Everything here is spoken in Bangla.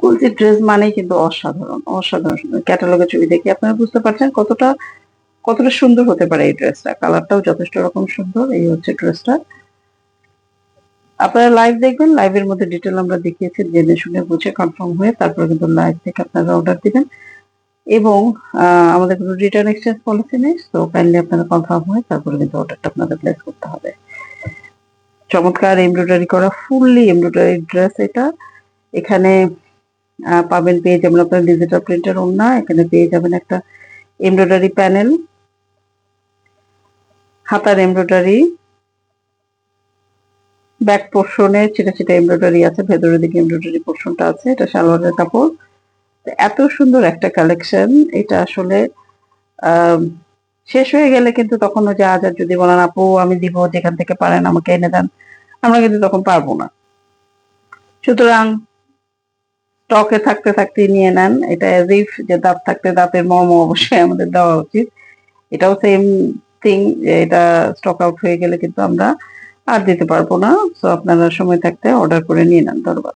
কুলসি ড্রেস মানেই কিন্তু অসাধারণ অসাধারণ ক্যাটালগের ছবি দেখে আপনারা বুঝতে পারছেন কতটা কতটা সুন্দর হতে পারে এই ড্রেসটা কালারটাও যথেষ্ট রকম সুন্দর, এই হচ্ছে ড্রেসটা আপনারা লাইভ দেখবেন লাইভের মধ্যে ডিটেল আমরা দেখিয়েছি, জেনে শুনে বুঝে কনফার্ম হয়ে তারপরে কিন্তু লাইভ থেকে আপনারা অর্ডার দিবেন। এবং আমাদের কোনো রিটার্ন এক্সচেঞ্জ পলিসি নেই তো কাইন্ডলি আপনারা কনফার্ম হয়ে তারপরে কিন্তু অর্ডারটা আপনাদের প্লেস করতে হবে। চমৎকার এমব্রয়ডারি করা ফুললি এমব্রয়ডারি ড্রেস এটা। এখানে পাবেন, পেয়ে যাবেন আপনার ডিজিটাল প্রিন্টার ওনা এখানে পেয়ে যাবেন একটা এমব্রয়ডারি প্যানেল হাতার এমব্রয়ডারি ব্যাক পোর্শনে ছিটা ছিটা এমব্রয়ডারি আছে, ভেতরের দিকে এমব্রয়ডারি পোর্শনটা আছে, এটা সালোয়ারের কাপড়। এত সুন্দর একটা কালেকশন এটা আসলে শেষ হয়ে গেলে কিন্তু তখন যে আজ আর যদি বলেন, আপু, আমি দিব, যেখান থেকে পারেন আমাকে এনে দেন। আমরা কিন্তু তখন পারব না। সুতরাং স্টকে থাকতে থাকতে নিয়ে নেন। এটা এজ ইফ যে দাঁত থাকতে দাঁতের মর্ম অবশ্যই আমাদের দেওয়া উচিত। এটাও সেম থিং যে এটা স্টক আউট হয়ে গেলে কিন্তু আমরা আর দিতে পারব না। সো আপনারা সময় থাকতে অর্ডার করে নিয়ে নেন, ধন্যবাদ।